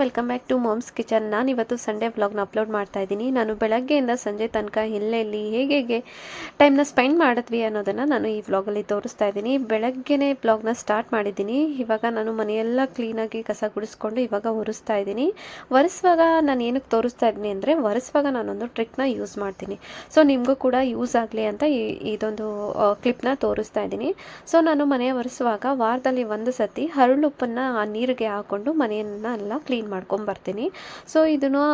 Welcome back to mom's kitchen ನಾನು ಇವತ್ತು Sunday ವ್ಲಾಗ್ನ ಅಪ್ಲೋಡ್ ಮಾಡ್ತಾ ಇದ್ದೀನಿ. ನಾನು ಬೆಳಗ್ಗೆಯಿಂದ ಸಂಜೆ ತನಕ ಎಲ್ಲೆಲ್ಲಿ ಹೇಗೆ ಹೇಗೆ ಟೈಮ್ನ ಸ್ಪೆಂಡ್ ಮಾಡಿದ್ವಿ ಅನ್ನೋದನ್ನು ನಾನು ಈ ವ್ಲಾಗಲ್ಲಿ ತೋರಿಸ್ತಾ ಇದ್ದೀನಿ. ಬೆಳಗ್ಗೆನೇ ವ್ಲಾಗ್ನ ಸ್ಟಾರ್ಟ್ ಮಾಡಿದ್ದೀನಿ. ಇವಾಗ ನಾನು ಮನೆಯೆಲ್ಲ ಕ್ಲೀನಾಗಿ ಕಸ ಗುಡಿಸ್ಕೊಂಡು ಇವಾಗ ಒರೆಸ್ತಾ ಇದ್ದೀನಿ. ಒರೆಸುವಾಗ ನಾನು ಏನಕ್ಕೆ ತೋರಿಸ್ತಾ ಇದ್ದೀನಿ ಅಂದರೆ, ಒರೆಸುವಾಗ ನಾನೊಂದು ಟ್ರಿಕ್ನ ಯೂಸ್ ಮಾಡ್ತೀನಿ. ಸೊ ನಿಮಗೂ ಕೂಡ ಯೂಸ್ ಆಗಲಿ ಅಂತ ಇದೊಂದು ಕ್ಲಿಪ್ನ ತೋರಿಸ್ತಾ ಇದ್ದೀನಿ. ಸೊ ನಾನು ಮನೆ ಒರೆಸುವಾಗ ವಾರದಲ್ಲಿ ಒಂದು ಸತಿ ಹರಳುಪ್ಪನ್ನು ಆ ನೀರಿಗೆ ಹಾಕ್ಕೊಂಡು ಮನೆಯನ್ನ ಎಲ್ಲ ಮಾಡ್ಕೊಂಬರ್ತೀನಿ. ಸೊ ಇದನ್ನು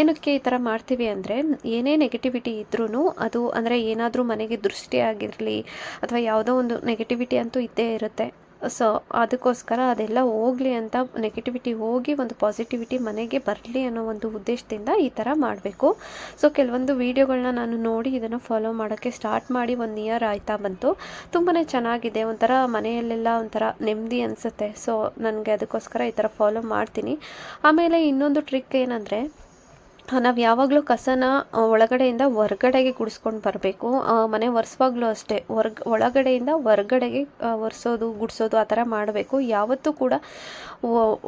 ಏನಕ್ಕೆ ಈ ಥರ ಮಾಡ್ತೀವಿ ಅಂದರೆ, ಏನೇ ನೆಗೆಟಿವಿಟಿ ಇದ್ರೂ ಅದು ಅಂದರೆ ಏನಾದರೂ ಮನೆಗೆ ದೃಷ್ಟಿ ಆಗಿರಲಿ ಅಥವಾ ಯಾವುದೋ ಒಂದು ನೆಗೆಟಿವಿಟಿ ಅಂತೂ ಇದ್ದೇ ಇರುತ್ತೆ. ಸೊ ಅದಕ್ಕೋಸ್ಕರ ಅದೆಲ್ಲ ಹೋಗಲಿ ಅಂತ ನೆಗೆಟಿವಿಟಿ ಹೋಗಿ ಒಂದು ಪಾಸಿಟಿವಿಟಿ ಮನೆಗೆ ಬರಲಿ ಅನ್ನೋ ಒಂದು ಉದ್ದೇಶದಿಂದ ಈ ಥರ ಮಾಡಬೇಕು. ಸೊ ಕೆಲವೊಂದು ವೀಡಿಯೋಗಳನ್ನ ನಾನು ನೋಡಿ ಇದನ್ನು ಫಾಲೋ ಮಾಡೋಕ್ಕೆ ಸ್ಟಾರ್ಟ್ ಮಾಡಿ ಒನ್ ಇಯರ್ ಆಯ್ತಾ ಬಂತು. ತುಂಬಾ ಚೆನ್ನಾಗಿದೆ, ಒಂಥರ ಮನೆಯಲ್ಲೆಲ್ಲ ಒಂಥರ ನೆಮ್ಮದಿ ಅನಿಸುತ್ತೆ. ಸೊ ನನಗೆ ಅದಕ್ಕೋಸ್ಕರ ಈ ಥರ ಫಾಲೋ ಮಾಡ್ತೀನಿ. ಆಮೇಲೆ ಇನ್ನೊಂದು ಟ್ರಿಕ್ ಏನಂದರೆ ನಾವು ಯಾವಾಗಲೂ ಕಸನ ಒಳಗಡೆಯಿಂದ ಹೊರ್ಗಡೆಗೆ ಗುಡಿಸ್ಕೊಂಡು ಬರಬೇಕು. ಮನೆ ಒರೆಸುವಾಗಲೂ ಅಷ್ಟೇ. ಹೊರ್ಗ, ಒಳಗಡೆಯಿಂದ ಹೊರ್ಗಡೆಗೆ ಒರೆಸೋದು, ಗುಡಿಸೋದು, ಆ ಥರ ಮಾಡಬೇಕು. ಯಾವತ್ತೂ ಕೂಡ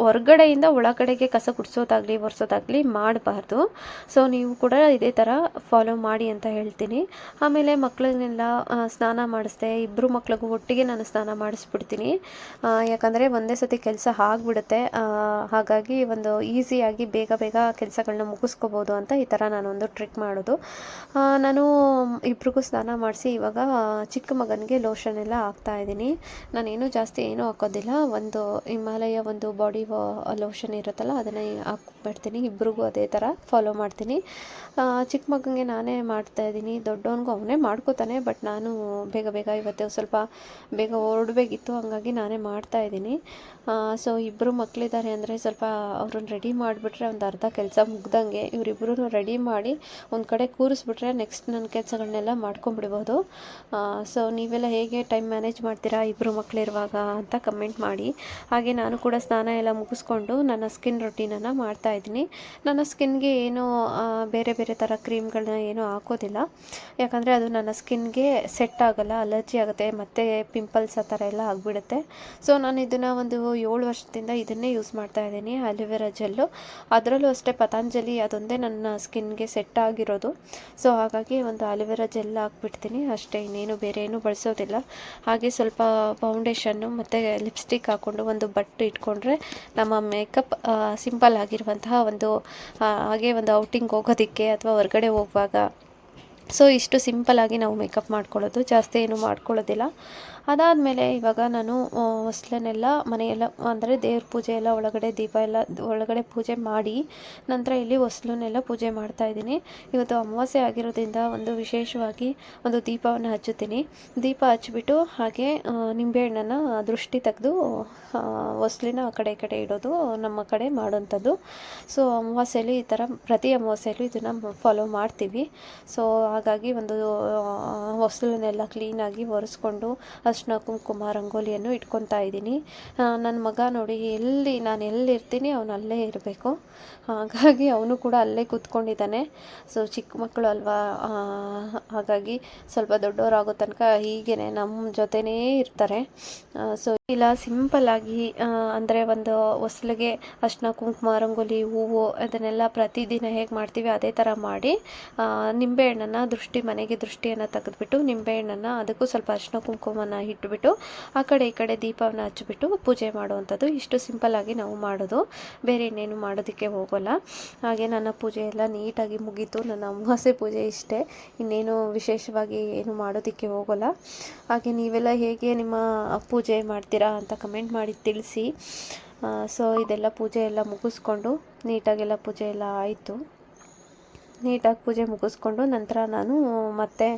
ಹೊರ್ಗಡೆಯಿಂದ ಒಳಗಡೆಗೆ ಕಸ ಗುಡಿಸೋದಾಗಲಿ, ಒರೆಸೋದಾಗಲಿ ಮಾಡಬಾರ್ದು. ಸೊ ನೀವು ಕೂಡ ಇದೇ ಥರ ಫಾಲೋ ಮಾಡಿ ಅಂತ ಹೇಳ್ತೀನಿ. ಆಮೇಲೆ ಮಕ್ಕಳನ್ನೆಲ್ಲ ಸ್ನಾನ ಮಾಡಿಸ್ದೆ ಇಬ್ಬರು ಮಕ್ಳಿಗೂ ಒಟ್ಟಿಗೆ ನಾನು ಸ್ನಾನ ಮಾಡಿಸ್ಬಿಡ್ತೀನಿ. ಯಾಕಂದರೆ ಒಂದೇ ಸತಿ ಕೆಲಸ ಆಗಿಬಿಡುತ್ತೆ. ಹಾಗಾಗಿ ಒಂದು ಈಸಿಯಾಗಿ ಬೇಗ ಬೇಗ ಕೆಲಸಗಳನ್ನ ಮುಗಿಸ್ಕೋಬೋದು ಅಂತ ಈ ಥರ ನಾನೊಂದು ಟ್ರಿಕ್ ಮಾಡೋದು. ನಾನು ಇಬ್ರಿಗೂ ಸ್ನಾನ ಮಾಡಿಸಿ ಇವಾಗ ಚಿಕ್ಕ ಮಗನಿಗೆ ಲೋಷನ್ ಎಲ್ಲ ಹಾಕ್ತಾ ಇದ್ದೀನಿ. ನಾನೇನು ಜಾಸ್ತಿ ಏನೂ ಹಾಕೋದಿಲ್ಲ. ಒಂದು ಹಿಮಾಲಯ ಒಂದು ಬಾಡಿ ಲೋಷನ್ ಇರುತ್ತಲ್ಲ ಅದನ್ನೇ ಹಾಕ್ಬಿಡ್ತೀನಿ ಇಬ್ರಿಗೂ ಅದೇ ಥರ ಫಾಲೋ ಮಾಡ್ತೀನಿ. ಚಿಕ್ಕ ಮಗನಿಗೆ ನಾನೇ ಮಾಡ್ತಾ ಇದ್ದೀನಿ, ದೊಡ್ಡವನಿಗೂ ಅವನೇ ಮಾಡ್ಕೋತಾನೆ ಬಟ್ ನಾನು ಬೇಗ ಬೇಗ ಇವತ್ತು ಸ್ವಲ್ಪ ಬೇಗ ಹೊರಡಬೇಕಿತ್ತು ಹಂಗಾಗಿ ನಾನೇ ಮಾಡ್ತಾ ಇದ್ದೀನಿ. ಸೊ ಇಬ್ಬರು ಮಕ್ಕಳಿದ್ದಾರೆ ಅಂದರೆ ಸ್ವಲ್ಪ ಅವ್ರನ್ನ ರೆಡಿ ಮಾಡಿಬಿಟ್ರೆ ಒಂದು ಅರ್ಧ ಕೆಲಸ ಮುಗ್ದಂಗೆ ಇವರಿಬ್ಬರೂ ರೆಡಿ ಮಾಡಿ ಒಂದು ಕಡೆ ಕೂರಿಸ್ಬಿಟ್ರೆ ನೆಕ್ಸ್ಟ್ ನನ್ನ ಕೆಲಸಗಳನ್ನೆಲ್ಲ ಮಾಡ್ಕೊಂಬಿಡ್ಬೋದು ಸೊ ನೀವೆಲ್ಲ ಹೇಗೆ ಟೈಮ್ ಮ್ಯಾನೇಜ್ ಮಾಡ್ತೀರಾ ಇಬ್ಬರು ಮಕ್ಕಳಿರುವಾಗ ಅಂತ ಕಮೆಂಟ್ ಮಾಡಿ. ಹಾಗೆ ನಾನು ಕೂಡ ಸ್ನಾನ ಎಲ್ಲ ಮುಗಿಸ್ಕೊಂಡು ನನ್ನ ಸ್ಕಿನ್ ರೊಟೀನನ್ನು ಮಾಡ್ತಾ ಇದ್ದೀನಿ. ನನ್ನ ಸ್ಕಿನ್ಗೆ ಏನು ಬೇರೆ ಬೇರೆ ಥರ ಕ್ರೀಮ್ಗಳನ್ನ ಏನೂ ಹಾಕೋದಿಲ್ಲ. ಯಾಕಂದರೆ ಅದು ನನ್ನ ಸ್ಕಿನ್ಗೆ ಸೆಟ್ ಆಗಲ್ಲ, ಅಲರ್ಜಿ ಆಗುತ್ತೆ, ಮತ್ತು ಪಿಂಪಲ್ಸ್ ಆ ಥರ ಎಲ್ಲ ಆಗಿಬಿಡುತ್ತೆ. ಸೊ, ನಾನು ಇದನ್ನು ಒಂದು ಏಳು ವರ್ಷದಿಂದ ಇದನ್ನೇ ಯೂಸ್ ಮಾಡ್ತಾ ಇದ್ದೀನಿ ಅಲೋವೆರಾ ಜೆಲ್ಲು. ಅದರಲ್ಲೂ ಅಷ್ಟೇ ಪತಂಜಲಿ, ಅದೊಂದೇ ನನ್ನ ಸ್ಕಿನ್ಗೆ ಸೆಟ್ ಆಗಿರೋದು. ಸೊ, ಹಾಗಾಗಿ ಒಂದು ಅಲೋವೆರಾ ಜೆಲ್ ಹಾಕ್ಬಿಡ್ತೀನಿ. ಅಷ್ಟೇ, ಇನ್ನೇನು ಬೇರೆ ಏನು ಬಳಸೋದಿಲ್ಲ. ಹಾಗೆ ಸ್ವಲ್ಪ ಫೌಂಡೇಶನ್ನು ಮತ್ತು ಲಿಪ್ಸ್ಟಿಕ್ ಹಾಕ್ಕೊಂಡು ಒಂದು ಬಟ್ಟು ಇಟ್ಕೊಂಡ್ರೆ ನಮ್ಮ ಮೇಕಪ್ ಸಿಂಪಲ್ ಆಗಿರುವಂತಹ ಒಂದು ಹಾಗೆ ಒಂದು ಔಟಿಂಗ್ ಹೋಗೋದಕ್ಕೆ ಅಥವಾ ಹೊರಗಡೆ ಹೋಗುವಾಗ. ಸೊ ಇಷ್ಟು ಸಿಂಪಲ್ಲಾಗಿ ನಾವು ಮೇಕಪ್ ಮಾಡ್ಕೊಳ್ಳೋದು. ಜಾಸ್ತಿ ಏನು ಮಾಡ್ಕೊಳ್ಳೋದಿಲ್ಲ. ಅದಾದಮೇಲೆ ಇವಾಗ ನಾನು ಹೊಸ್ಲನ್ನೆಲ್ಲ ಮನೆಯೆಲ್ಲ, ಅಂದರೆ ದೇವ್ರ ಪೂಜೆ ಎಲ್ಲ, ಒಳಗಡೆ ದೀಪ ಎಲ್ಲ, ಒಳಗಡೆ ಪೂಜೆ ಮಾಡಿ ನಂತರ ಇಲ್ಲಿ ಹೊಸ್ಲನ್ನೆಲ್ಲ ಪೂಜೆ ಮಾಡ್ತಾ ಇದ್ದೀನಿ. ಇವತ್ತು ಅಮಾವಾಸ್ಯೆ ಆಗಿರೋದ್ರಿಂದ ಒಂದು ವಿಶೇಷವಾಗಿ ಒಂದು ದೀಪವನ್ನು ಹಚ್ಚುತ್ತೀನಿ. ದೀಪ ಹಚ್ಚಿಬಿಟ್ಟು ಹಾಗೆ ನಿಂಬೆಹಣ್ಣನ್ನು ದೃಷ್ಟಿ ತೆಗೆದು ಹೊಸ್ಲಿನ ಆ ಕಡೆ ಕಡೆ ಇಡೋದು ನಮ್ಮ ಕಡೆ ಮಾಡೋಂಥದ್ದು ಸೊ, ಅಮಾವಾಸ್ಯೆಯಲ್ಲಿ ಈ ಥರ ಪ್ರತಿ ಅಮಾವಾಸ್ಯೆಯಲ್ಲೂ ಇದನ್ನು ಫಾಲೋ ಮಾಡ್ತೀವಿ. ಸೊ, ಹಾಗಾಗಿ ಒಂದು ಹೊಸ್ಲನ್ನೆಲ್ಲ ಕ್ಲೀನಾಗಿ ಒರೆಸ್ಕೊಂಡು ಅರ್ಶಿನ ಕುಂಕುಮ ರಂಗೋಲಿಯನ್ನು ಇಟ್ಕೊತಾ ಇದ್ದೀನಿ. ನನ್ನ ಮಗ ನೋಡಿ ಎಲ್ಲಿ, ನಾನು ಎಲ್ಲಿರ್ತೀನಿ ಅವನು ಅಲ್ಲೇ ಇರಬೇಕು. ಹಾಗಾಗಿ ಅವನು ಕೂಡ ಅಲ್ಲೇ ಕೂತ್ಕೊಂಡಿದ್ದಾನೆ. ಸೊ ಚಿಕ್ಕ ಮಕ್ಕಳು ಅಲ್ವಾ? ಹಾಗಾಗಿ ಸ್ವಲ್ಪ ದೊಡ್ಡವರಾಗೋ ತನಕ ಹೀಗೇ ನಮ್ಮ ಜೊತೆನೇ ಇರ್ತಾರೆ. ಸೊ ಇಲ್ಲ ಸಿಂಪಲ್ಲಾಗಿ ಅಂದರೆ ಒಂದು ಹೊಸ್ಲಿಗೆ ಅರ್ಶಿನ ಕುಂಕುಮ, ರಂಗೋಲಿ, ಹೂವು ಅದನ್ನೆಲ್ಲ ಪ್ರತಿದಿನ ಹೇಗೆ ಮಾಡ್ತೀವಿ ಅದೇ ಥರ ಮಾಡಿ ನಿಂಬೆಹಣ್ಣನ್ನು ದೃಷ್ಟಿ ಮನೆಗೆ ದೃಷ್ಟಿಯನ್ನು ತೆಗೆದ್ಬಿಟ್ಟು ನಿಂಬೆಹಣ್ಣನ್ನು ಅದಕ್ಕೂ ಸ್ವಲ್ಪ ಅರ್ಶಿನ ಕುಂಕುಮನ ಇಟ್ಬಿಟ್ಟು ಆ ಕಡೆ ಈ ಕಡೆ ದೀಪವನ್ನು ಹಚ್ಚಿಬಿಟ್ಟು ಪೂಜೆ ಮಾಡುವಂಥದ್ದು ಇಷ್ಟು ಸಿಂಪಲ್ಲಾಗಿ ನಾವು ಮಾಡೋದು. ಬೇರೆ ಇನ್ನೇನು ಮಾಡೋದಕ್ಕೆ ಹೋಗೋಲ್ಲ. ಹಾಗೆ ನನ್ನ ಪೂಜೆ ಎಲ್ಲ ನೀಟಾಗಿ ಮುಗೀತು. ನನ್ನ ಅಮಾವಾಸ್ಯೆ ಪೂಜೆ ಇಷ್ಟೇ. ಇನ್ನೇನು ವಿಶೇಷವಾಗಿ ಏನು ಮಾಡೋದಕ್ಕೆ ಹೋಗೋಲ್ಲ. ಹಾಗೆ ನೀವೆಲ್ಲ ಹೇಗೆ ನಿಮ್ಮ ಪೂಜೆ ಮಾಡ್ತೀರಾ? ಅಂತ ಕಮೆಂಟ್ ಮಾಡಿ ತಿಳಿಸಿ. ಸೊ ಇದೆಲ್ಲ ಪೂಜೆ ಎಲ್ಲ ಮುಗಿಸ್ಕೊಂಡು ನೀಟಾಗೆಲ್ಲ ಪೂಜೆ ಎಲ್ಲ ಆಯಿತು. ನೀಟಾಗಿ ಪೂಜೆ ಮುಗಿಸ್ಕೊಂಡು ನಂತರ ನಾನು ಮತ್ತೆ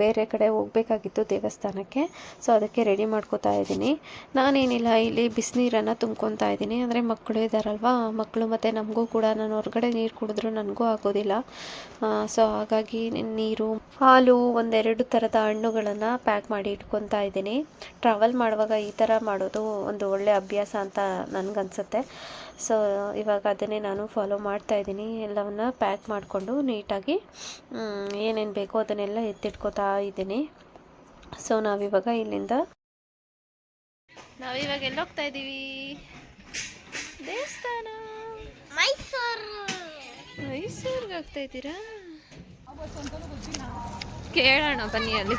ಬೇರೆ ಕಡೆ ಹೋಗಬೇಕಾಗಿತ್ತು ದೇವಸ್ಥಾನಕ್ಕೆ. ಸೊ ಅದಕ್ಕೆ ರೆಡಿ ಮಾಡ್ಕೋತಾ ಇದ್ದೀನಿ. ನಾನೇನಿಲ್ಲ, ಇಲ್ಲಿ ಬಿಸಿನೀರನ್ನು ತುಂಬ್ಕೊತಾ ಇದ್ದೀನಿ. ಅಂದರೆ ಮಕ್ಕಳು ಇದ್ದಾರಲ್ವ ಮಕ್ಕಳು ಮತ್ತು ನಮಗೂ ಕೂಡ, ನಾನು ಹೊರಗಡೆ ನೀರು ಕುಡಿದ್ರೂ ನನಗೂ ಆಗೋದಿಲ್ಲ. ಸೊ ಹಾಗಾಗಿ ನೀರು, ಹಾಲು, ಒಂದೆರಡು ಥರದ ಹಣ್ಣುಗಳನ್ನು ಪ್ಯಾಕ್ ಮಾಡಿ ಇಟ್ಕೊತಾ ಇದ್ದೀನಿ. ಟ್ರಾವೆಲ್ ಮಾಡುವಾಗ ಈ ಥರ ಮಾಡೋದು ಒಂದು ಒಳ್ಳೆಯ ಅಭ್ಯಾಸ ಅಂತ ನನಗನ್ಸುತ್ತೆ. ಸೊ ಇವಾಗ ಅದನ್ನೇ ನಾನು ಫಾಲೋ ಮಾಡ್ತಾ ಇದ್ದೀನಿ. ಎಲ್ಲವನ್ನ ಪ್ಯಾಕ್ ಮಾಡಿಕೊಂಡು ನೀಟಾಗಿ ಏನೇನು ಬೇಕೋ ಅದನ್ನೆಲ್ಲ ಎತ್ತಿಟ್ಕೋತಾ ಇದ್ದೀನಿ. ಸೊ ನಾವಿವಾಗ ಇಲ್ಲಿಂದ ನಾವಿವಾಗ ಎಲ್ಲಿ ಹೋಗ್ತಾ ಇದ್ದೀವಿ ದೇವಸ್ಥಾನ. ಮೈಸೂರು. ಮೈಸೂರಿಗೆ ಹೋಗ್ತಾ ಇದ್ದೀರಾ? ಕೇಳೋಣ ಬನ್ನಿ ಅಲ್ಲಿ?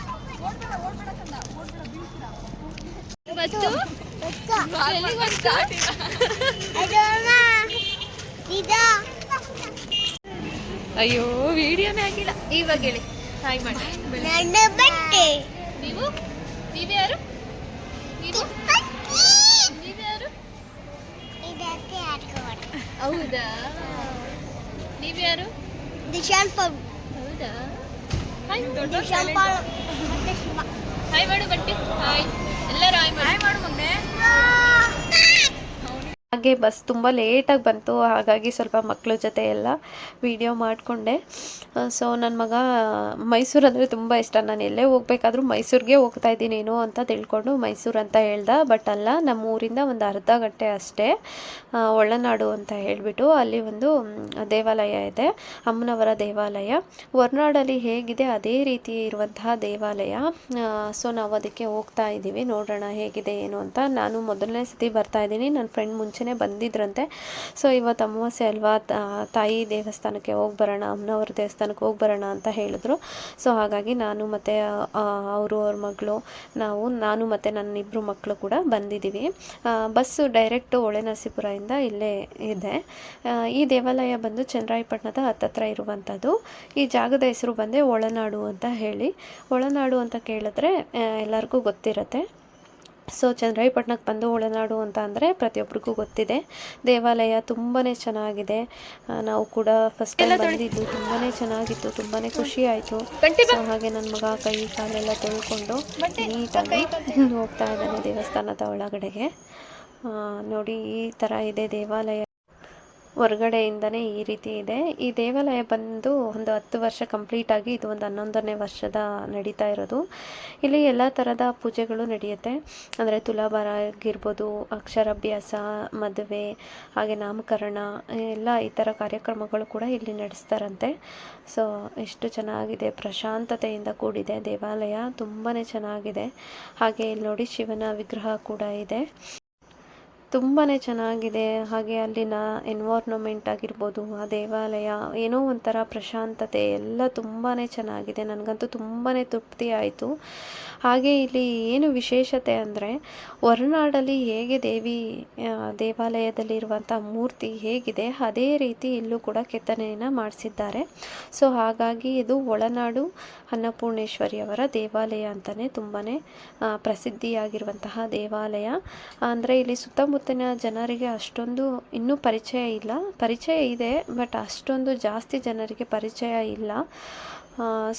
ಇದು ಅಯ್ಯೋ ವಿಡಿಯೋನೇ ಆಗಿಲ್ಲ. ಇವಾಗ ಹೇಳಿ. ಹಾಯ್ ಮಾಡಿ. ನನ್ನ ಬಟ್ಟೆ. ನೀವು? ನೀವು ಯಾರು? ಇದಕ್ಕೆ ಹಾಕೋಣ ಹೌದಾ? ನೀವ್ಯಾರು ದಿಶಾನ್ ಪಬ್ ಹೌದಾ? ಹಾಯ್ ದಿಶಾನ್ ಪಾಲ್ ಹಾಯ್ ಮಾಡು ಬಟ್ಟೆ. ಹಾಯ್ ಎಲ್ಲರೂ ಹಾಯ್ ಮಾಡಿ. ಮಾಡು ಮಗನೇ ಹಾಗೆ ಬಸ್ ತುಂಬ ಲೇಟಾಗಿ ಬಂತು, ಹಾಗಾಗಿ ಸ್ವಲ್ಪ ಮಕ್ಕಳ ಜೊತೆ ಎಲ್ಲ ವಿಡಿಯೋ ಮಾಡಿಕೊಂಡೆ. ಸೊ ನನ್ನ ಮಗ ಮೈಸೂರು ಅಂದರೆ ತುಂಬ ಇಷ್ಟ. ನಾನು ಎಲ್ಲೇ ಹೋಗ್ಬೇಕಾದ್ರೂ ಮೈಸೂರಿಗೆ ಹೋಗ್ತಾ ಇದ್ದೀನೇನೋ ಅಂತ ತಿಳ್ಕೊಂಡು ಮೈಸೂರು ಅಂತ ಹೇಳ್ದ. ಬಟ್ ಅಲ್ಲ ನಮ್ಮ ಊರಿಂದ ಒಂದು ಅರ್ಧ ಗಂಟೆ ಅಷ್ಟೇ ಒಳನಾಡು ಅಂತ ಹೇಳಿಬಿಟ್ಟು ಅಲ್ಲಿ ಒಂದು ದೇವಾಲಯ ಇದೆ, ಅಮ್ಮನವರ ದೇವಾಲಯ. ಹೊರನಾಡಲ್ಲಿ ಹೇಗಿದೆ ಅದೇ ರೀತಿ ಇರುವಂತಹ ದೇವಾಲಯ. ಸೊ ನಾವು ಅದಕ್ಕೆ ಹೋಗ್ತಾ ಇದ್ದೀವಿ ನೋಡೋಣ ಹೇಗಿದೆ ಏನು ಅಂತ. ನಾನು ಮೊದಲನೇ ಸತಿ ಬರ್ತಾ ಇದ್ದೀನಿ ನನ್ನ ಫ್ರೆಂಡ್ ಮುಂಚೆನೇ ಬಂದಿದ್ರಂತೆ. ಸೊ ಇವತ್ತು ಅಮಾವಾಸ್ಯೆ ಅಲ್ವಾ? ತಾಯಿ ದೇವಸ್ಥಾನಕ್ಕೆ ಹೋಗಿ ಬರೋಣ, ಅಮ್ಮನವ್ರ ದೇವಸ್ಥಾನಕ್ಕೆ ಹೋಗಿ ಅಂತ ಹೇಳಿದ್ರು. ಸೊ ಹಾಗಾಗಿ ನಾನು ಮತ್ತು ಅವರು, ಅವ್ರ ಮಗಳು, ನಾವು, ನಾನು ಮತ್ತು ನನ್ನ ಇಬ್ಬರು ಮಕ್ಕಳು ಕೂಡ ಬಂದಿದ್ದೀವಿ. ಬಸ್ಸು ಡೈರೆಕ್ಟು ಹೊಳೆನರಸೀಪುರದಿಂದ ಇಲ್ಲೇ ಇದೆ. ಈ ದೇವಾಲಯ ಬಂದು ಚನ್ನರಾಯಪಟ್ಟಣದ ಹತ್ತತ್ರ ಇರುವಂಥದ್ದು. ಈ ಜಾಗದ ಹೆಸರು ಬಂದೆ ಒಳನಾಡು ಅಂತ ಹೇಳಿ. ಒಳನಾಡು ಅಂತ ಕೇಳಿದ್ರೆ ಎಲ್ಲರಿಗೂ ಗೊತ್ತಿರುತ್ತೆ. ಸೊ ಚನ್ನರಾಯಪಟ್ಟಣಕ್ಕೆ ಬಂದು ಒಳನಾಡು ಅಂತ ಅಂದರೆ ಪ್ರತಿಯೊಬ್ಬರಿಗೂ ಗೊತ್ತಿದೆ. ದೇವಾಲಯ ತುಂಬಾ ಚೆನ್ನಾಗಿದೆ. ನಾವು ಕೂಡ ಫಸ್ಟ್ ಟೈಮ್ ಬಂದಿದ್ದು ತುಂಬಾ ಚೆನ್ನಾಗಿತ್ತು ತುಂಬಾ ಖುಷಿ ಆಯಿತು. ಸೊ ಹಾಗೆ ನನ್ನ ಮಗ ಕೈ ಕಾಲೆಲ್ಲ ತೊಳ್ಕೊಂಡು ನೀಟಾಗಿ ಹೋಗ್ತಾ ಇದ್ದಾನೆ ದೇವಸ್ಥಾನದ ಒಳಗಡೆಗೆ. ನೋಡಿ ಈ ಥರ ಇದೆ ದೇವಾಲಯ. ಹೊರಗಡೆಯಿಂದನೇ ಈ ರೀತಿ ಇದೆ. ಈ ದೇವಾಲಯ ಬಂದು ಒಂದು ಹತ್ತು ವರ್ಷ ಕಂಪ್ಲೀಟ್ ಆಗಿ ಇದು ಒಂದು ಹನ್ನೊಂದನೇ ವರ್ಷದ ನಡೀತಾ ಇರೋದು. ಇಲ್ಲಿ ಎಲ್ಲ ಥರದ ಪೂಜೆಗಳು ನಡೆಯುತ್ತೆ. ಅಂದರೆ ತುಲಾಭಾರ ಆಗಿರ್ಬೋದು, ಅಕ್ಷರಾಭ್ಯಾಸ, ಮದುವೆ, ಹಾಗೆ ನಾಮಕರಣ, ಎಲ್ಲ ಈ ಥರ ಕಾರ್ಯಕ್ರಮಗಳು ಕೂಡ ಇಲ್ಲಿ ನಡೆಸ್ತಾರಂತೆ. ಸೊ ಎಷ್ಟು ಚೆನ್ನಾಗಿದೆ. ಪ್ರಶಾಂತತೆಯಿಂದ ಕೂಡಿದೆ ದೇವಾಲಯ. ತುಂಬಾ ಚೆನ್ನಾಗಿದೆ. ಹಾಗೆ ಇಲ್ಲಿ ನೋಡಿ ಶಿವನ ವಿಗ್ರಹ ಕೂಡ ಇದೆ. ತುಂಬಾ ಚೆನ್ನಾಗಿದೆ. ಹಾಗೆ ಅಲ್ಲಿನ ಎನ್ವೈರ್ನಮೆಂಟ್ ಆಗಿರ್ಬೋದು, ಆ ದೇವಾಲಯ, ಏನೋ ಒಂಥರ ಪ್ರಶಾಂತತೆ ಎಲ್ಲ ತುಂಬಾ ಚೆನ್ನಾಗಿದೆ. ನನಗಂತೂ ತುಂಬಾ ತೃಪ್ತಿ ಆಯಿತು. ಹಾಗೆ ಇಲ್ಲಿ ಏನು ವಿಶೇಷತೆ ಅಂದರೆ, ಹೊರನಾಡಲ್ಲಿ ಹೇಗೆ ದೇವಿ ದೇವಾಲಯದಲ್ಲಿರುವಂಥ ಮೂರ್ತಿ ಹೇಗಿದೆ, ಅದೇ ರೀತಿ ಇಲ್ಲೂ ಕೂಡ ಕೆತ್ತನೆಯನ್ನು ಮಾಡಿಸಿದ್ದಾರೆ. ಸೊ ಹಾಗಾಗಿ ಇದು ಒಳನಾಡು ಅನ್ನಪೂರ್ಣೇಶ್ವರಿಯವರ ದೇವಾಲಯ ಅಂತಲೇ ತುಂಬಾ ಪ್ರಸಿದ್ಧಿಯಾಗಿರುವಂತಹ ದೇವಾಲಯ. ಅಂದರೆ ಇಲ್ಲಿ ಸುತ್ತಮುತ್ತಲಿನ ಜನರಿಗೆ ಅಷ್ಟೊಂದು ಇನ್ನೂ ಪರಿಚಯ ಇಲ್ಲ. ಪರಿಚಯ ಇದೆ ಬಟ್ ಅಷ್ಟೊಂದು ಜಾಸ್ತಿ ಜನರಿಗೆ ಪರಿಚಯ ಇಲ್ಲ.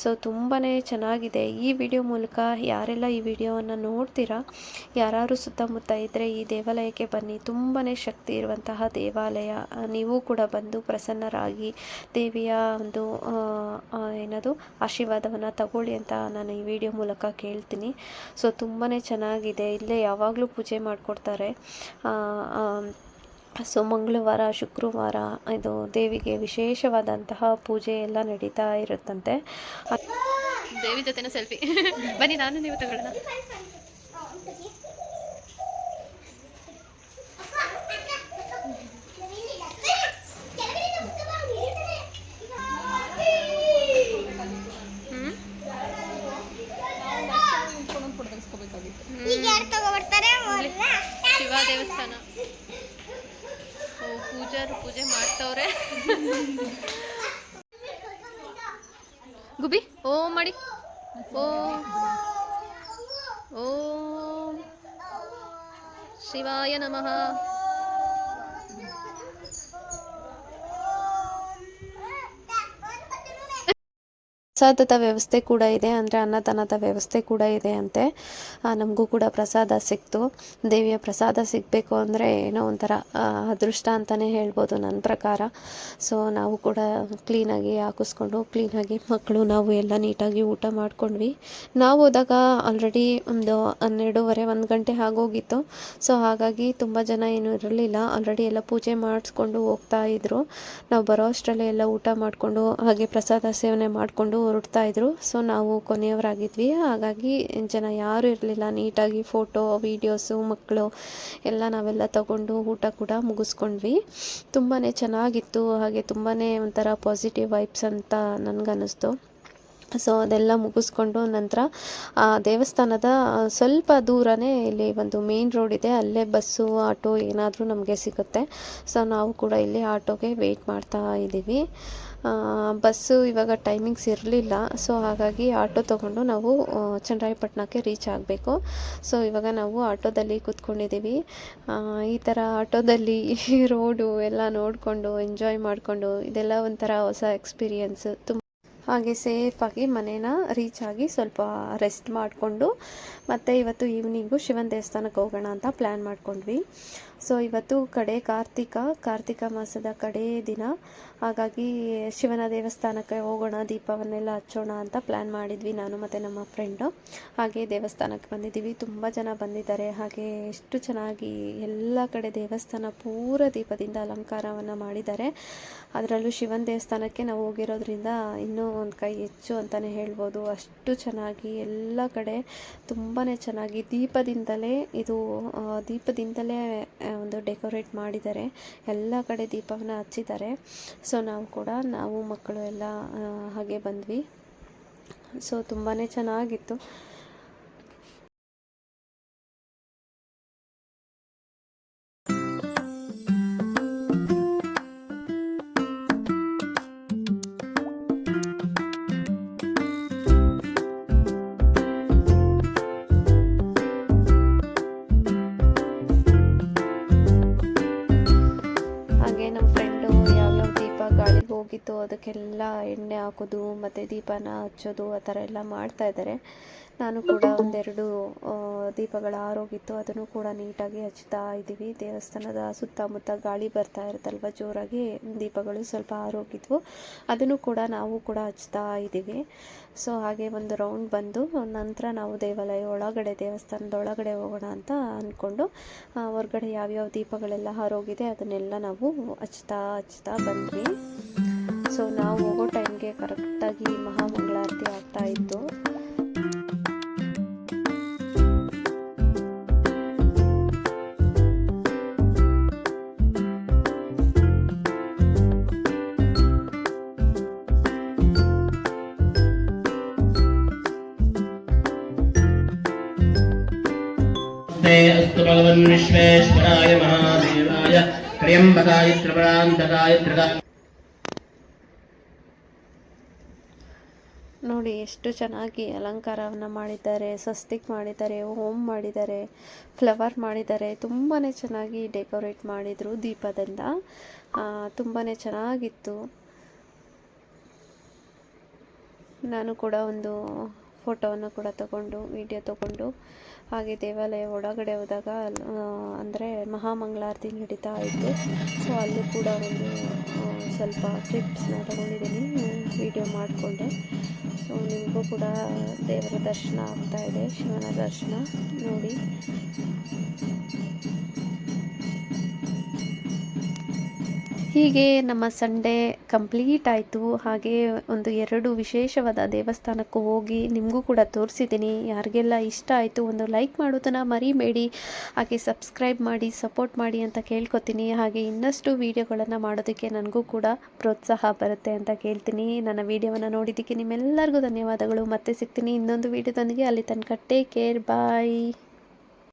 ಸೊ ತುಂಬಾ ಚೆನ್ನಾಗಿದೆ. ಈ ವಿಡಿಯೋ ಮೂಲಕ ಯಾರೆಲ್ಲ ಈ ವಿಡಿಯೋವನ್ನು ನೋಡ್ತೀರಾ ಯಾರು ಸುತ್ತಮುತ್ತ ಇದ್ದರೆ ಈ ದೇವಾಲಯಕ್ಕೆ ಬನ್ನಿ. ತುಂಬಾ ಶಕ್ತಿ ಇರುವಂತಹ ದೇವಾಲಯ. ನೀವು ಕೂಡ ಬಂದು ಪ್ರಸನ್ನರಾಗಿ ದೇವಿಯ ಒಂದು ಏನದು, ಆಶೀರ್ವಾದವನ್ನು ತಗೊಳ್ಳಿ ಅಂತ ನಾನು ಈ ವಿಡಿಯೋ ಮೂಲಕ ಕೇಳ್ತೀನಿ. ಸೊ ತುಂಬಾ ಚೆನ್ನಾಗಿದೆ. ಇಲ್ಲೇ ಯಾವಾಗಲೂ ಪೂಜೆ ಮಾಡಿಕೊಡ್ತಾರೆ. ಸೊ ಮಂಗಳವಾರ, ಶುಕ್ರವಾರ ಇದು ದೇವಿಗೆ ವಿಶೇಷವಾದಂತಹ ಪೂಜೆ ಎಲ್ಲ ನಡೀತಾ ಇರುತ್ತಂತೆ. ದೇವಿ ಜೊತೆನ ಸೆಲ್ಫಿ. ಬನ್ನಿ, ನಾನು ನೀವು ತಗೊಳ್ಳೋಣ ಹ್ಮ್ ಈಗ ಯಾರು ತಗೊಬರ್ತಾರೆ ಶಿವ ದೇವಸ್ಥಾನ ಓ ಪೂಜಾರು ಪೂಜೆ ಮಾಡ್ತವ್ರೆ ಗುಬಿ ಓ ಮಾಡಿ ಓ ಓಂ. ಶಿವಾಯ ನಮಃ. ಪ್ರಸಾದದ ವ್ಯವಸ್ಥೆ ಕೂಡ ಇದೆ, ಅಂದರೆ ಅನ್ನದಾನದ ವ್ಯವಸ್ಥೆ ಕೂಡ ಇದೆ ಅಂತೆ. ನಮಗೂ ಕೂಡ ಪ್ರಸಾದ ಸಿಕ್ತು. ದೇವಿಯ ಪ್ರಸಾದ ಸಿಗಬೇಕು ಅಂದರೆ ಏನೋ ಒಂಥರ ಅದೃಷ್ಟ ಅಂತಲೇ ಹೇಳ್ಬೋದು ನನ್ನ ಪ್ರಕಾರ. ಸೊ ನಾವು ಕೂಡ ಕ್ಲೀನಾಗಿ ಹಾಕಿಸ್ಕೊಂಡು ಕ್ಲೀನಾಗಿ ಮಕ್ಕಳು, ನಾವು ಎಲ್ಲ ನೀಟಾಗಿ ಊಟ ಮಾಡ್ಕೊಂಡ್ವಿ. ನಾವು ಹೋದಾಗ ಆಲ್ರೆಡಿ ಒಂದು ಹನ್ನೆರಡೂವರೆ, ಒಂದು ಗಂಟೆ ಆಗೋಗಿತ್ತು. ಸೊ ಹಾಗಾಗಿ ತುಂಬ ಜನ ಏನೂ ಇರಲಿಲ್ಲ. ಆಲ್ರೆಡಿ ಎಲ್ಲ ಪೂಜೆ ಮಾಡಿಸ್ಕೊಂಡು ಹೋಗ್ತಾ ಇದ್ರು. ನಾವು ಬರೋ ಅಷ್ಟರಲ್ಲೇ ಎಲ್ಲ ಊಟ ಮಾಡಿಕೊಂಡು, ಹಾಗೆ ಪ್ರಸಾದ ಸೇವನೆ ಮಾಡಿಕೊಂಡು ಹೊರಡ್ತಾ ಇದ್ರು. ಸೊ ನಾವು ಕೊನೆಯವರಾಗಿದ್ವಿ. ಹಾಗಾಗಿ ಜನ ಯಾರು ಇರಲಿಲ್ಲ. ನೀಟಾಗಿ ಫೋಟೋ, ವೀಡಿಯೋಸು, ಮಕ್ಕಳು ಎಲ್ಲ ನಾವೆಲ್ಲ ತಗೊಂಡು ಊಟ ಕೂಡ ಮುಗಿಸ್ಕೊಂಡ್ವಿ. ತುಂಬಾ ಚೆನ್ನಾಗಿತ್ತು. ಹಾಗೆ ತುಂಬಾ ಒಂಥರ ಪಾಸಿಟಿವ್ ವೈಬ್ಸ್ ಅಂತ ನನಗನ್ನಿಸ್ತು. ಸೊ ಅದೆಲ್ಲ ಮುಗಿಸ್ಕೊಂಡು ನಂತರ ಆ ದೇವಸ್ಥಾನದ ಸ್ವಲ್ಪ ದೂರನೇ ಇಲ್ಲಿ ಒಂದು ಮೇನ್ ರೋಡ್ ಇದೆ. ಅಲ್ಲೇ ಬಸ್ಸು, ಆಟೋ ಏನಾದರೂ ನಮಗೆ ಸಿಗುತ್ತೆ. ಸೊ ನಾವು ಕೂಡ ಇಲ್ಲಿ ಆಟೋಗೆ ವೆಯ್ಟ್ ಮಾಡ್ತಾ ಇದ್ದೀವಿ. ಬಸ್ಸು ಇವಾಗ ಟೈಮಿಂಗ್ಸ್ ಇರಲಿಲ್ಲ. ಸೊ ಹಾಗಾಗಿ ಆಟೋ ತೊಗೊಂಡು ನಾವು ಚನ್ನರಾಯಪಟ್ಟಣಕ್ಕೆ ರೀಚ್ ಆಗಬೇಕು. ಸೊ ಇವಾಗ ನಾವು ಆಟೋದಲ್ಲಿ ಕೂತ್ಕೊಂಡಿದ್ದೀವಿ. ಈ ಥರ ಆಟೋದಲ್ಲಿ ರೋಡು ಎಲ್ಲ ನೋಡಿಕೊಂಡು ಎಂಜಾಯ್ ಮಾಡಿಕೊಂಡು, ಇದೆಲ್ಲ ಒಂಥರ ಹೊಸ ಎಕ್ಸ್ಪೀರಿಯನ್ಸು ತುಂಬ ಹಾಗೆ ಸೇಫಾಗಿ ಮನೇನ ರೀಚ್ ಆಗಿ ಸ್ವಲ್ಪ ರೆಸ್ಟ್ ಮಾಡಿಕೊಂಡು, ಮತ್ತು ಇವತ್ತು ಈವ್ನಿಂಗು ಶಿವನ ದೇವಸ್ಥಾನಕ್ಕೆ ಹೋಗೋಣ ಅಂತ ಪ್ಲ್ಯಾನ್ ಮಾಡ್ಕೊಂಡ್ವಿ. ಸೊ ಇವತ್ತು ಕಡೆ ಕಾರ್ತಿಕ ಕಾರ್ತಿಕ ಮಾಸದ ಕಡೆ ದಿನ. ಹಾಗಾಗಿ ಶಿವನ ದೇವಸ್ಥಾನಕ್ಕೆ ಹೋಗೋಣ, ದೀಪವನ್ನೆಲ್ಲ ಹಚ್ಚೋಣ ಅಂತ ಪ್ಲ್ಯಾನ್ ಮಾಡಿದ್ವಿ ನಾನು ಮತ್ತು ನಮ್ಮ ಫ್ರೆಂಡು ಹಾಗೆ ದೇವಸ್ಥಾನಕ್ಕೆ ಬಂದಿದ್ದೀವಿ. ತುಂಬ ಜನ ಬಂದಿದ್ದಾರೆ. ಹಾಗೆ ಎಷ್ಟು ಚೆನ್ನಾಗಿ ಎಲ್ಲ ಕಡೆ ದೇವಸ್ಥಾನ ಪೂರ ದೀಪದಿಂದ ಅಲಂಕಾರವನ್ನು ಮಾಡಿದ್ದಾರೆ. ಅದರಲ್ಲೂ ಶಿವನ ದೇವಸ್ಥಾನಕ್ಕೆ ನಾವು ಹೋಗಿರೋದ್ರಿಂದ ಇನ್ನೂ ಒಂದು ಕೈ ಹೆಚ್ಚು ಅಂತಲೇ ಹೇಳ್ಬೋದು. ಅಷ್ಟು ಚೆನ್ನಾಗಿ ಎಲ್ಲ ಕಡೆ ತುಂಬಾ ಚೆನ್ನಾಗಿ ದೀಪದಿಂದಲೇ ಇದು ದೀಪದಿಂದಲೇ ಒಂದು ಡೆಕೋರೇಟ್ ಮಾಡಿದ್ದಾರೆ. ಎಲ್ಲ ಕಡೆ ದೀಪವನ್ನು ಹಚ್ಚಿದ್ದಾರೆ. ಸೊ ನಾವು ಕೂಡ, ನಾವು ಮಕ್ಕಳು ಎಲ್ಲ ಹಾಗೆ ಬಂದ್ವಿ. ಸೊ ತುಂಬಾ ಚೆನ್ನಾಗಿತ್ತು. ಗಾಳಿಗೆ ಹೋಗಿತ್ತು ಅದಕ್ಕೆಲ್ಲ ಎಣ್ಣೆ ಹಾಕೋದು ಮತ್ತು ದೀಪನ ಹಚ್ಚೋದು ಆ ಥರ ಎಲ್ಲ ಮಾಡ್ತಾ ಇದ್ದಾರೆ. ನಾನು ಕೂಡ ಒಂದೆರಡು ದೀಪಗಳ ಆರೋಗಿತ್ತು ಅದನ್ನು ಕೂಡ ನೀಟಾಗಿ ಹಚ್ತಾ ಇದ್ದೀವಿ. ದೇವಸ್ಥಾನದ ಸುತ್ತಮುತ್ತ ಗಾಳಿ ಬರ್ತಾ ಇರುತ್ತಲ್ವ? ಜೋರಾಗಿ ದೀಪಗಳು ಸ್ವಲ್ಪ ಆರೋಗಿದ್ವು ಅದನ್ನು ಕೂಡ ನಾವು ಕೂಡ ಹಚ್ತಾ ಇದ್ದೀವಿ. ಸೊ, ಹಾಗೆ ಒಂದು ರೌಂಡ್ ಬಂದು ನಂತರ ನಾವು ದೇವಾಲಯ ಒಳಗಡೆ ದೇವಸ್ಥಾನದ ಒಳಗಡೆ ಹೋಗೋಣ ಅಂತ ಅಂದ್ಕೊಂಡು ಹೊರಗಡೆ ಹೊರ್ಗಡೆ ಯಾವ್ಯಾವ ದೀಪಗಳೆಲ್ಲ ಆರೋಗಿದೆ ಅದನ್ನೆಲ್ಲ ನಾವು ಹಚ್ತಾ ಹಚ್ತಾ ಬಂದ್ವಿ. ಸೊ, ನಾವು ಹೋಗೋ ಟೈಮ್ಗೆ ಕರೆಕ್ಟಾಗಿ ಮಹಾಮಂಗಳಾರತಿ ಆಗ್ತಾ ಇತ್ತು. ते अस्तु भगवन् विश्वेश्वराय महादेवाय त्र्यम्बकाय त्रिपुरान्तकाय त्रिका ನೋಡಿ ಎಷ್ಟು ಚೆನ್ನಾಗಿ ಅಲಂಕಾರವನ್ನು ಮಾಡಿದ್ದಾರೆ ಸ್ವಸ್ತಿಕ್ ಮಾಡಿದ್ದಾರೆ ಓಮ್ ಮಾಡಿದ್ದಾರೆ ಫ್ಲವರ್ ಮಾಡಿದ್ದಾರೆ ತುಂಬಾ ಚೆನ್ನಾಗಿ ಡೆಕೋರೇಟ್ ಮಾಡಿದರು ದೀಪದಿಂದ ತುಂಬಾ ಚೆನ್ನಾಗಿತ್ತು ನಾನು ಕೂಡ ಒಂದು ಫೋಟೋವನ್ನು ಕೂಡ ತಗೊಂಡು, ವಿಡಿಯೋ ತಗೊಂಡು, ಹಾಗೆ ದೇವಾಲಯ ಒಳಗಡೆ ಹೋದಾಗ ಅಂದರೆ ಮಹಾಮಂಗಳಾರತಿ ನಡೀತಾ ಇತ್ತು. ಸೊ ಅಲ್ಲೂ ಕೂಡ ಒಂದು ಸ್ವಲ್ಪ ಕ್ಲಿಪ್ಸ್ನ ತಗೊಂಡಿದ್ದೀನಿ, ವಿಡಿಯೋ ಮಾಡಿಕೊಂಡೆ. ಸೊ ನಿಮಗೂ ಕೂಡ ದೇವರ ದರ್ಶನ ಆಗ್ತಾ ಇದೆ, ಶಿವನ ದರ್ಶನ ನೋಡಿ. ಹೀಗೆ ನಮ್ಮ ಸಂಡೇ ಕಂಪ್ಲೀಟ್ ಆಯಿತು. ಹಾಗೆ ಒಂದು ಎರಡು ವಿಶೇಷವಾದ ದೇವಸ್ಥಾನಕ್ಕೂ ಹೋಗಿ ನಿಮಗೂ ಕೂಡ ತೋರಿಸಿದ್ದೀನಿ. ಯಾರಿಗೆಲ್ಲ ಇಷ್ಟ ಆಯಿತು ಒಂದು ಲೈಕ್ ಮಾಡೋದನ್ನು ಮರಿಬೇಡಿ. ಹಾಗೆ ಸಬ್ಸ್ಕ್ರೈಬ್ ಮಾಡಿ, ಸಪೋರ್ಟ್ ಮಾಡಿ ಅಂತ ಕೇಳ್ಕೊತೀನಿ. ಹಾಗೆ ಇನ್ನಷ್ಟು ವೀಡಿಯೋಗಳನ್ನು ಮಾಡೋದಕ್ಕೆ ನನಗೂ ಕೂಡ ಪ್ರೋತ್ಸಾಹ ಬರುತ್ತೆ ಅಂತ ಕೇಳ್ತೀನಿ. ನನ್ನ ವೀಡಿಯೋವನ್ನು ನೋಡಿದ್ದಕ್ಕೆ ನಿಮ್ಮೆಲ್ಲರಿಗೂ ಧನ್ಯವಾದಗಳು. ಮತ್ತೆ ಸಿಗ್ತೀನಿ ಇನ್ನೊಂದು ವೀಡಿಯೋದೊಂದಿಗೆ. ಅಲ್ಲಿ ತನಕ ಟೇಕ್ ಕೇರ್ ಬಾಯ್